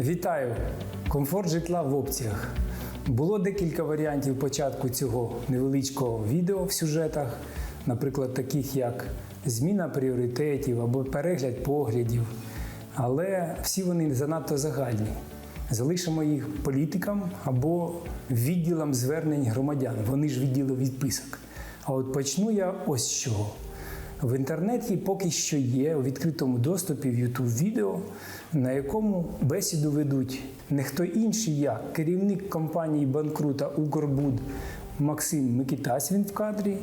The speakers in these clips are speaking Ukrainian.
Вітаю! Комфорт житла в опціях. Було декілька варіантів початку цього невеличкого відео в сюжетах, наприклад, таких як зміна пріоритетів або перегляд поглядів. Але всі вони занадто загальні. Залишимо їх політикам або відділам звернень громадян. Вони ж відділи відписок. А от почну я ось з чого. В інтернеті поки що є у відкритому доступі в YouTube відео, на якому бесіду ведуть не хто інший, як керівник компанії банкрута Укрбуд Максим Микитась він в кадрі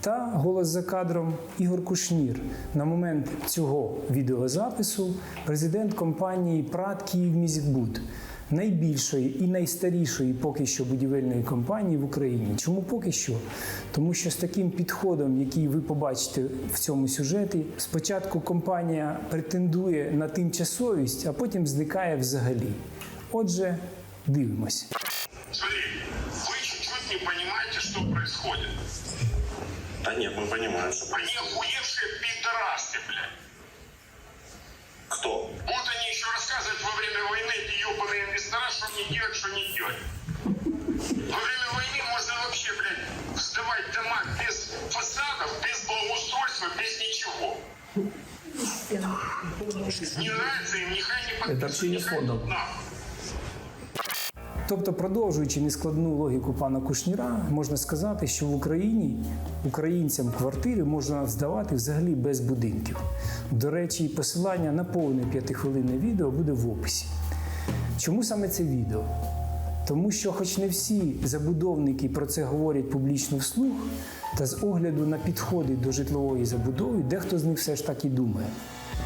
та голос за кадром Ігор Кушнір. На момент цього відеозапису президент компанії ПРАТ Київміськбуд найбільшої і найстарішої поки що будівельної компанії в Україні. Чому поки що? Тому що з таким підходом, який ви побачите в цьому сюжеті, спочатку компанія претендує на тимчасовість, а потім зникає взагалі. Отже, дивимось. Смотри, вы чуть-чуть не понимаете, что происходит. Да нет, мы понимаем, что Они охуевшие пидорасы, блядь. Кто? во время войны эти ебаные инвестора, что не делать, что не делать. Во время войны можно вообще, блядь, сдавать дома без фасадов, без благоустройства, без ничего. Не нравится им, нехай не подписывают. Это вообще не нехай фондом. идут нахуй. Тобто, продовжуючи нескладну логіку пана Кушніра, можна сказати, що в Україні українцям квартири можна здавати взагалі без будинків. До речі, посилання на повне п'ятихвилинне відео буде в описі. Чому саме це відео? Тому що, хоч не всі забудовники про це говорять публічно вслух, та з огляду на підходи до житлової забудови, дехто з них все ж так і думає.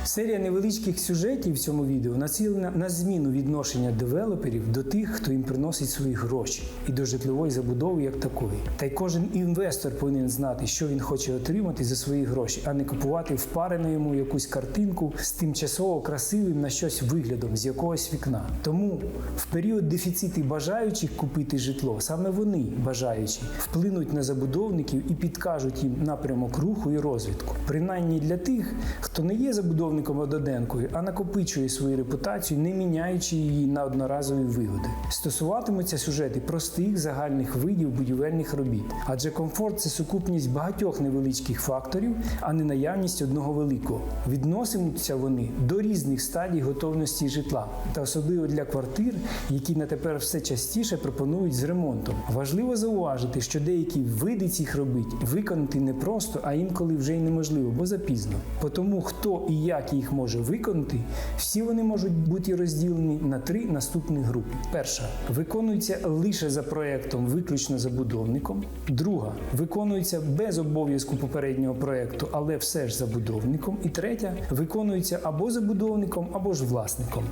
Серія невеличких сюжетів в цьому відео націлена на зміну відношення девелоперів до тих, хто їм приносить свої гроші, і до житлової забудови як такої. Та й кожен інвестор повинен знати, що він хоче отримати за свої гроші, а не купувати впарену йому якусь картинку з тимчасово красивим на щось виглядом з якогось вікна. Тому в період дефіциту бажаючих купити житло, саме вони бажаючі вплинуть на забудовників і підкажуть їм напрямок руху і розвитку. Принаймні для тих, хто не є забудовником ододенкою, а накопичує свою репутацію, не міняючи її на одноразові вигоди. Стосуватимуться сюжети простих загальних видів будівельних робіт, адже комфорт це сукупність багатьох невеличких факторів, а не наявність одного великого. Відносимуться вони до різних стадій готовності житла, та особливо для квартир, які на тепер все частіше пропонують з ремонтом. Важливо зауважити, що деякі види цих робіт виконати не просто, а інколи вже й неможливо, бо запізно. Тому, хто і як їх може виконати, всі вони можуть бути розділені на три наступні групи. Перша виконується лише за проектом, виключно забудовником. Друга виконується без обов'язку попереднього проекту, але все ж забудовником. І третя виконується або забудовником, або ж власником.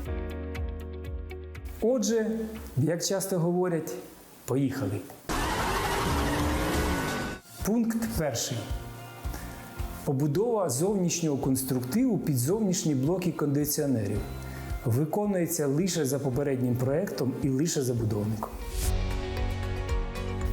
Отже, як часто говорять, поїхали. Пункт перший. Побудова зовнішнього конструктиву під зовнішні блоки кондиціонерів виконується лише за попереднім проектом і лише забудовником.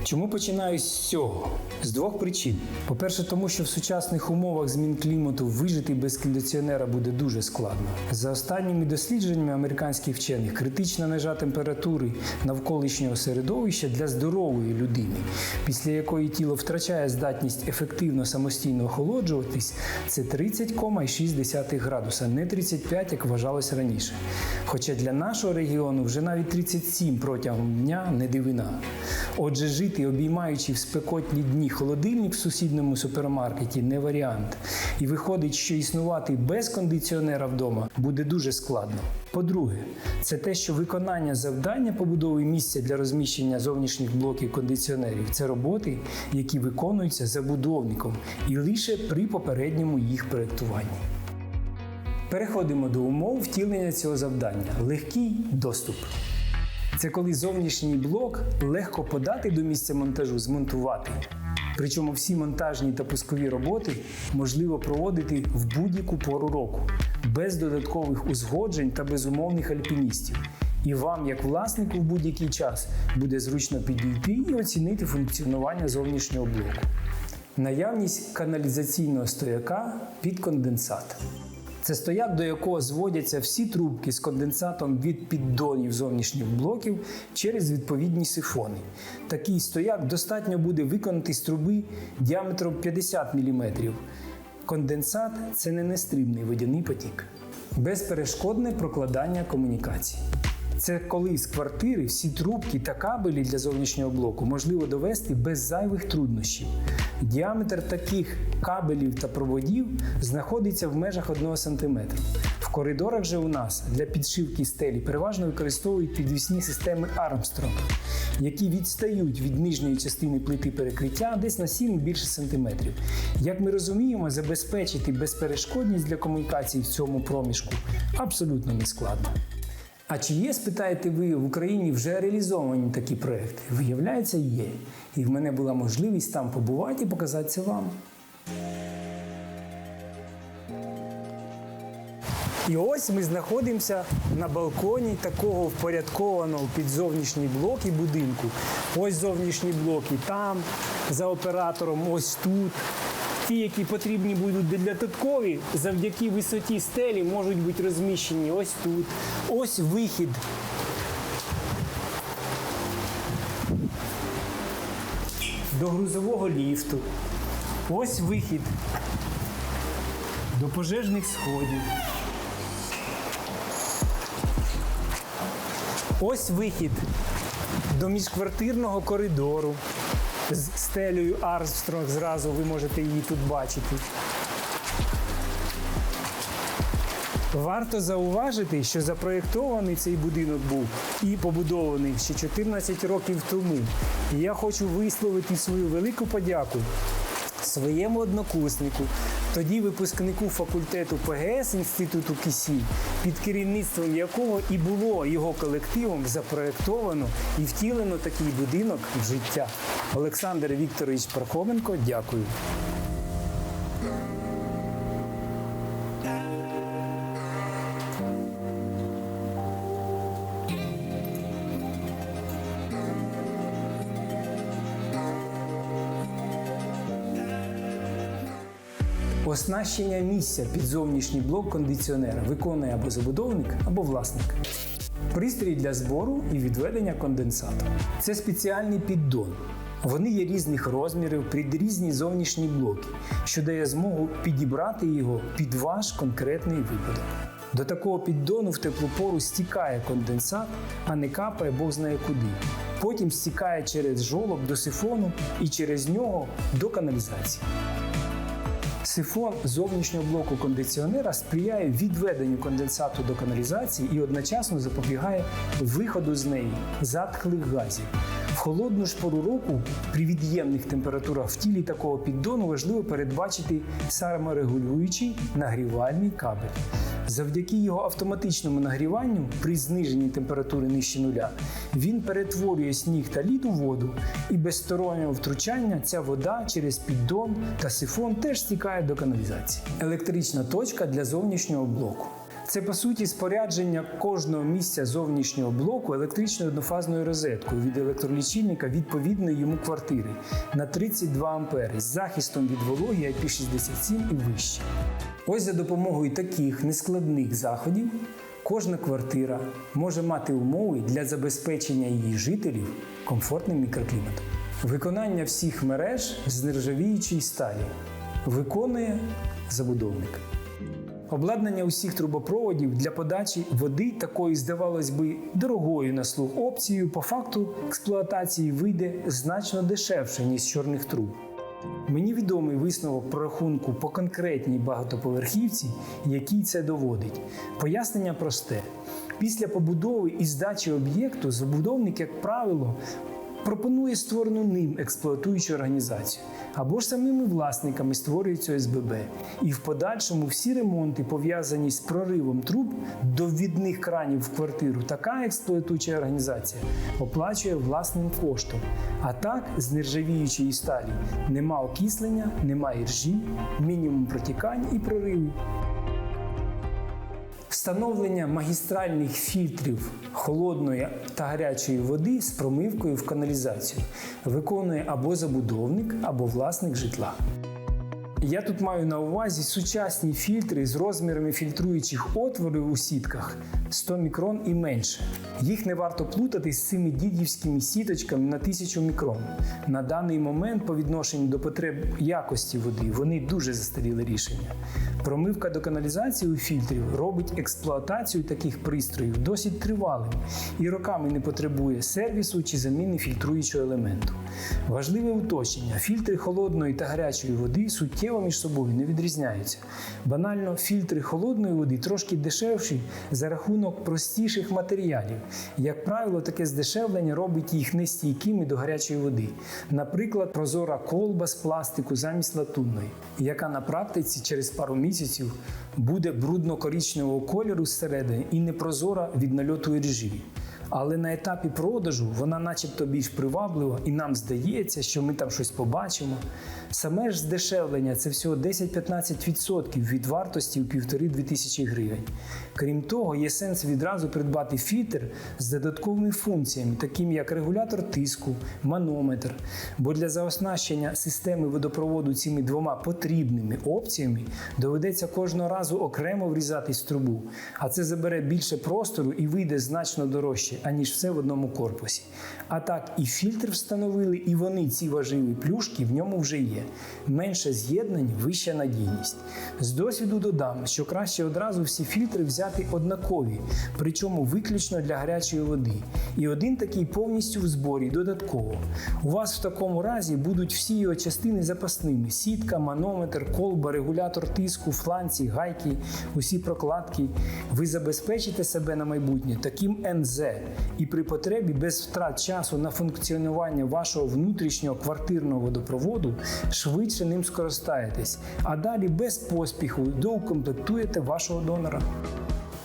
Чому починаю з цього? З двох причин. По-перше, тому що в сучасних умовах змін клімату вижити без кондиціонера буде дуже складно. За останніми дослідженнями американських вчених, критична межа температури навколишнього середовища для здорової людини, після якої тіло втрачає здатність ефективно самостійно охолоджуватись, це 30,6 градуса, не 35, як вважалось раніше. Хоча для нашого регіону вже навіть 37 протягом дня не дивина. Отже, жити, обіймаючи в спекотні дні холодильник в сусідньому супермаркеті, не варіант. І виходить, що існувати без кондиціонера вдома буде дуже складно. По-друге, це те, що виконання завдання побудови місця для розміщення зовнішніх блоків кондиціонерів це роботи, які виконуються забудовником і лише при попередньому їх проєктуванні. Переходимо до умов втілення цього завдання легкий доступ. Це коли зовнішній блок легко подати до місця монтажу, змонтувати. Причому всі монтажні та пускові роботи можливо проводити в будь-яку пору року, без додаткових узгоджень та безумовних альпіністів. І вам, як власнику, в будь-який час буде зручно підійти і оцінити функціонування зовнішнього блоку. Наявність каналізаційного стояка під конденсат. Це стояк, до якого зводяться всі трубки з конденсатом від піддонів зовнішніх блоків через відповідні сифони. Такий стояк достатньо буде виконати з труби діаметром 50 мм. Конденсат це не нестрібний водяний потік. Безперешкодне прокладання комунікацій. Це коли з квартири всі трубки та кабелі для зовнішнього блоку можливо довести без зайвих труднощів. Діаметр таких кабелів та проводів знаходиться в межах 1 см. В коридорах же у нас для підшивки стелі переважно використовують підвісні системи Armstrong, які відстають від нижньої частини плити перекриття десь на 7 більше сантиметрів. Як ми розуміємо, забезпечити безперешкодність для комунікацій в цьому проміжку абсолютно не складно. А чи є, спитаєте ви, в Україні вже реалізовані такі проекти? Виявляється, є. І в мене була можливість там побувати і показати це вам. І ось ми знаходимося на балконі такого впорядкованого під зовнішні блоки будинку. Ось зовнішні блоки там, за оператором, ось тут. Ті, які потрібні будуть додаткові, завдяки висоті стелі можуть бути розміщені ось тут. Ось вихід. До грузового ліфту. Ось вихід до пожежних сходів. Ось вихід до міжквартирного коридору з стелею Армстронг. Зразу ви можете її тут бачити. Варто зауважити, що запроєктований цей будинок був і побудований ще 14 років тому. І я хочу висловити свою велику подяку своєму однокурснику, тоді випускнику факультету ПГС Інституту КІСІ, під керівництвом якого і було його колективом запроєктовано і втілено такий будинок в життя. Олександр Вікторович Пархоменко, дякую. Оснащення місця під зовнішній блок кондиціонера виконує або забудовник, або власник. Пристрій для збору і відведення конденсату. Це спеціальний піддон. Вони є різних розмірів під різні зовнішні блоки, що дає змогу підібрати його під ваш конкретний випадок. До такого піддону в теплу пору стікає конденсат, а не капає Бог знає куди. Потім стікає через жолоб до сифону і через нього до каналізації. Сифон зовнішнього блоку кондиціонера сприяє відведенню конденсату до каналізації і одночасно запобігає виходу з неї затхлих газів. В холодну ж пору року при від'ємних температурах в тілі такого піддону важливо передбачити саморегулюючий нагрівальний кабель. Завдяки його автоматичному нагріванню при зниженні температури нижче нуля він перетворює сніг та лід у воду, і без стороннього втручання ця вода через піддон та сифон теж стікає до каналізації. Електрична точка для зовнішнього блоку. Це по суті спорядження кожного місця зовнішнього блоку електричною однофазною розеткою від електролічильника відповідної йому квартири на 32 ампери з захистом від вологи IP67 і вище. Ось за допомогою таких нескладних заходів кожна квартира може мати умови для забезпечення її жителів комфортним мікрокліматом. Виконання всіх мереж з нержавіючої сталі виконує забудовник. Обладнання усіх трубопроводів для подачі води такої, здавалось би, дорогою на слух опцією по факту експлуатації вийде значно дешевше, ніж чорних труб. Мені відомий висновок про рахунку по конкретній багатоповерхівці, який це доводить. Пояснення просте: після побудови і здачі об'єкту забудовник, як правило, пропонує створену ним експлуатуючу організацію або ж самими власниками створюється ОСББ. І в подальшому всі ремонти, пов'язані з проривом труб до ввідних кранів в квартиру, така експлуатуюча організація оплачує власним коштом. А так, з нержавіючої сталі нема окислення, немає іржі, мінімум протікань і проривів. Встановлення магістральних фільтрів холодної та гарячої води з промивкою в каналізацію виконує або забудовник, або власник житла. Я тут маю на увазі сучасні фільтри з розмірами фільтруючих отворів у сітках 100 мікрон і менше. Їх не варто плутати з цими дідівськими сіточками на 1000 мікрон. На даний момент, по відношенню до потреб якості води, вони дуже застаріле рішення. Промивка до каналізації у фільтрів робить експлуатацію таких пристроїв досить тривалим і роками не потребує сервісу чи заміни фільтруючого елементу. Важливе уточнення: фільтри холодної та гарячої води суттєво між собою не відрізняються. Банально, фільтри холодної води трошки дешевші за рахунок простіших матеріалів. Як правило, таке здешевлення робить їх нестійкими до гарячої води. Наприклад, прозора колба з пластику замість латунної, яка на практиці через пару місяців буде брудно-корічневого кольору зсередини і непрозора від нальоту режимів. Але на етапі продажу вона начебто більш приваблива, і нам здається, що ми там щось побачимо. Саме ж здешевлення це всього 10-15% від вартості у півтори-дві тисячі гривень. Крім того, є сенс відразу придбати фільтр з додатковими функціями, такими як регулятор тиску, манометр. Бо для заоснащення системи водопроводу цими двома потрібними опціями доведеться кожного разу окремо врізатись в трубу, а це забере більше простору і вийде значно дорожче, аніж все в одному корпусі. А так і фільтр встановили, і вони, ці важливі плюшки, в ньому вже є. Менше з'єднань, вища надійність. З досвіду додам, що краще одразу всі фільтри взяти однакові, причому виключно для гарячої води. І один такий повністю в зборі додатково. У вас в такому разі будуть всі його частини запасними: сітка, манометр, колба, регулятор тиску, фланці, гайки, усі прокладки. Ви забезпечите себе на майбутнє таким НЗ і при потребі без втрат часу на функціонування вашого внутрішнього квартирного водопроводу швидше ним скористаєтесь, а далі без поспіху доукомплектуєте вашого донора.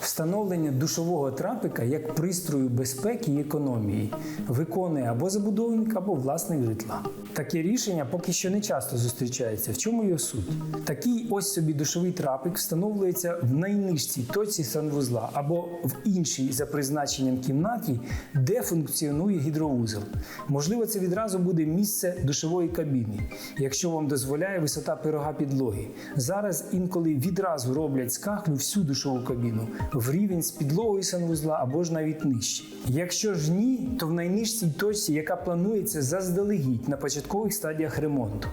Встановлення душового трапика як пристрою безпеки і економії виконує або забудовник, або власник житла. Таке рішення поки що не часто зустрічається. В чому його суть? Такий ось собі душовий трапик встановлюється в найнижчій точці санвузла або в іншій за призначенням кімнаті, де функціонує гідровузол. Можливо, це відразу буде місце душової кабіни, якщо вам дозволяє висота пирога підлоги. Зараз інколи відразу роблять з кахлю всю душову кабіну в рівень з підлогою санвузла або ж навіть нижче. Якщо ж ні, то в найнижчій точці, яка планується заздалегідь на початкових стадіях ремонту.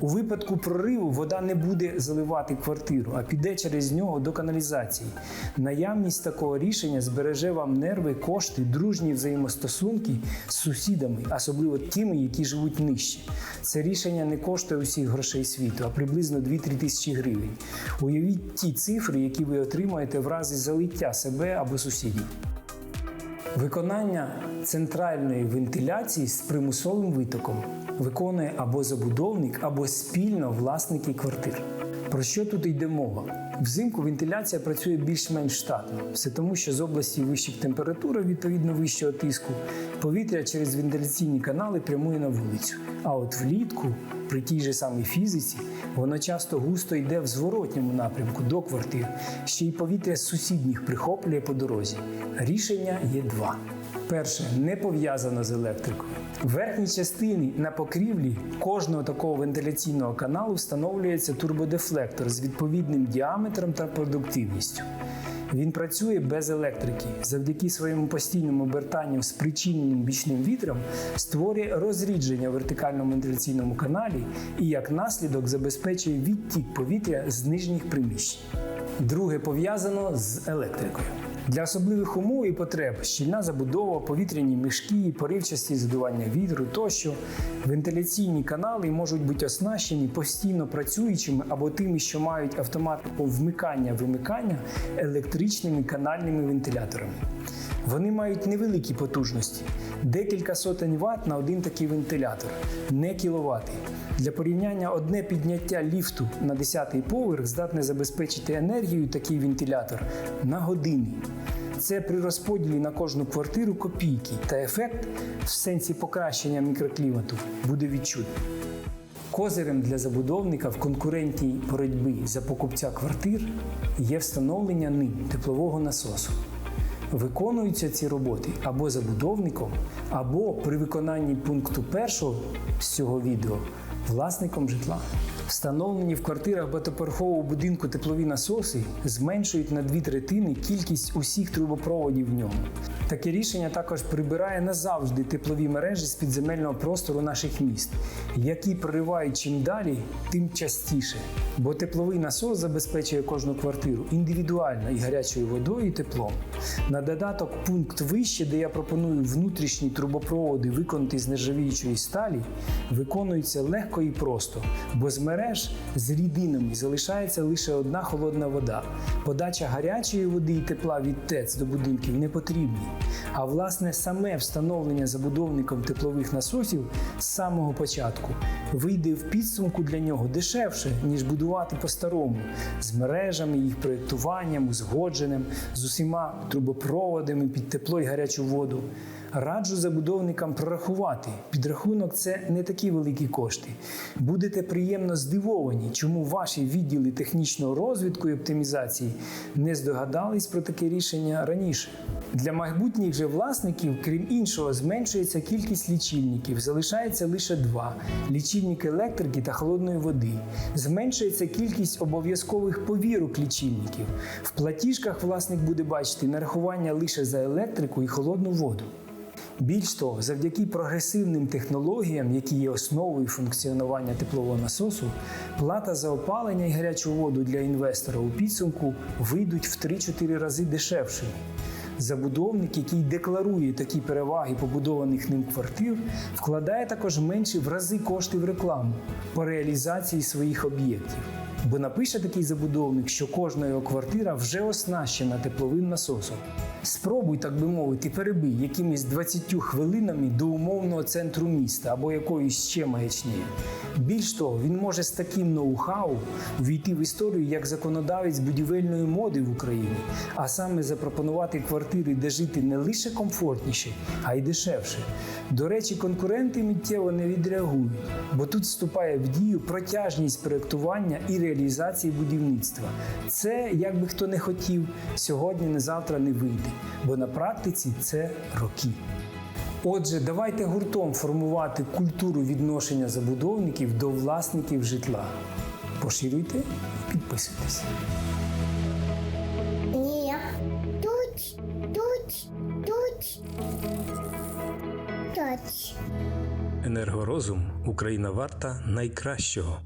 У випадку прориву вода не буде заливати квартиру, а піде через нього до каналізації. Наявність такого рішення збереже вам нерви, кошти, дружні взаємостосунки з сусідами, особливо тими, які живуть нижче. Це рішення не коштує усіх грошей світу, а приблизно 2-3 тисячі гривень. Уявіть ті цифри, які ви отримаєте в разі залиття себе або сусідів. Виконання центральної вентиляції з примусовим витоком виконує або забудовник, або спільно власники квартир. Про що тут йде мова? Взимку вентиляція працює більш-менш штатно. Все тому, що з області вищих температур, відповідно вищого тиску, повітря через вентиляційні канали прямує на вулицю. А от влітку, при тій же самій фізиці, воно часто густо йде в зворотньому напрямку до квартир. Ще й повітря з сусідніх прихоплює по дорозі. Рішення є два. Перше не пов'язано з електрикою. В верхній частині на покрівлі кожного такого вентиляційного каналу встановлюється турбодефлектор з відповідним діаметром та продуктивністю. Він працює без електрики. Завдяки своєму постійному обертанню з причиненим бічним вітром створює розрідження в вертикальному вентиляційному каналі і як наслідок забезпечує відтік повітря з нижніх приміщень. Друге пов'язано з електрикою. Для особливих умов і потреб щільна забудова, повітряні мішки, поривчасті задування вітру тощо вентиляційні канали можуть бути оснащені постійно працюючими або тими, що мають автоматику вмикання-вимикання електричними канальними вентиляторами. Вони мають невеликі потужності, декілька сотень ватт на один такий вентилятор, не кіловати. Для порівняння одне підняття ліфту на 10-й поверх здатне забезпечити енергію такий вентилятор на години. Це при розподілі на кожну квартиру копійки, та ефект в сенсі покращення мікроклімату буде відчутний. Козирем для забудовника в конкурентній боротьбі за покупця квартир є встановлення ним теплового насосу. Виконуються ці роботи або забудовником, або при виконанні пункту першого з цього відео власником житла. Встановлені в квартирах багатоповерхового будинку теплові насоси зменшують на дві третини кількість усіх трубопроводів в ньому. Таке рішення також прибирає назавжди теплові мережі з підземельного простору наших міст, які проривають чим далі, тим частіше. Бо тепловий насос забезпечує кожну квартиру індивідуально і гарячою водою, і теплом. На додаток пункт вище, де я пропоную внутрішні трубопроводи виконати з нержавіючої сталі, виконується легко і просто, бо з мереж з рідинами залишається лише одна холодна вода. Подача гарячої води і тепла від ТЕЦ до будинків не потрібні. А власне саме встановлення забудовником теплових насосів з самого початку вийде в підсумку для нього дешевше, ніж будувати по-старому, з мережами, їх проєктуванням, узгодженням, з усіма трубопроводами під тепло і гарячу воду. Раджу забудовникам прорахувати. Підрахунок це не такі великі кошти. Будете приємно здивовані, чому ваші відділи технічного розвитку і оптимізації не здогадались про таке рішення раніше. Для майбутніх же власників, крім іншого, зменшується кількість лічильників, залишається лише два: лічильник електрики та холодної води. Зменшується кількість обов'язкових повірок лічильників. В платіжках власник буде бачити нарахування лише за електрику і холодну воду. Більш того, завдяки прогресивним технологіям, які є основою функціонування теплового насосу, плата за опалення і гарячу воду для інвестора у підсумку вийдуть в 3-4 рази дешевшими. Забудовник, який декларує такі переваги побудованих ним квартир, вкладає також менші в рази кошти в рекламу по реалізації своїх об'єктів. Бо напише такий забудовник, що кожна його квартира вже оснащена тепловим насосом. Спробуй, так би мовити, перебий якимись 20 хвилинами до умовного центру міста або якоїсь ще маячнею. Більш того, він може з таким ноу-хау війти в історію як законодавець будівельної моди в Україні, а саме запропонувати квартири, де жити не лише комфортніше, а й дешевше. До речі, конкуренти миттєво не відреагують, бо тут вступає в дію протяжність проєктування і реалізації будівництва. Це, як би хто не хотів, сьогодні не завтра не вийде, бо на практиці це роки. Отже, давайте гуртом формувати культуру відношення забудовників до власників житла. Поширюйте і підписуйтесь. Ні. Тут, тут, тут. Тут. Енергорозум Україна варта найкращого.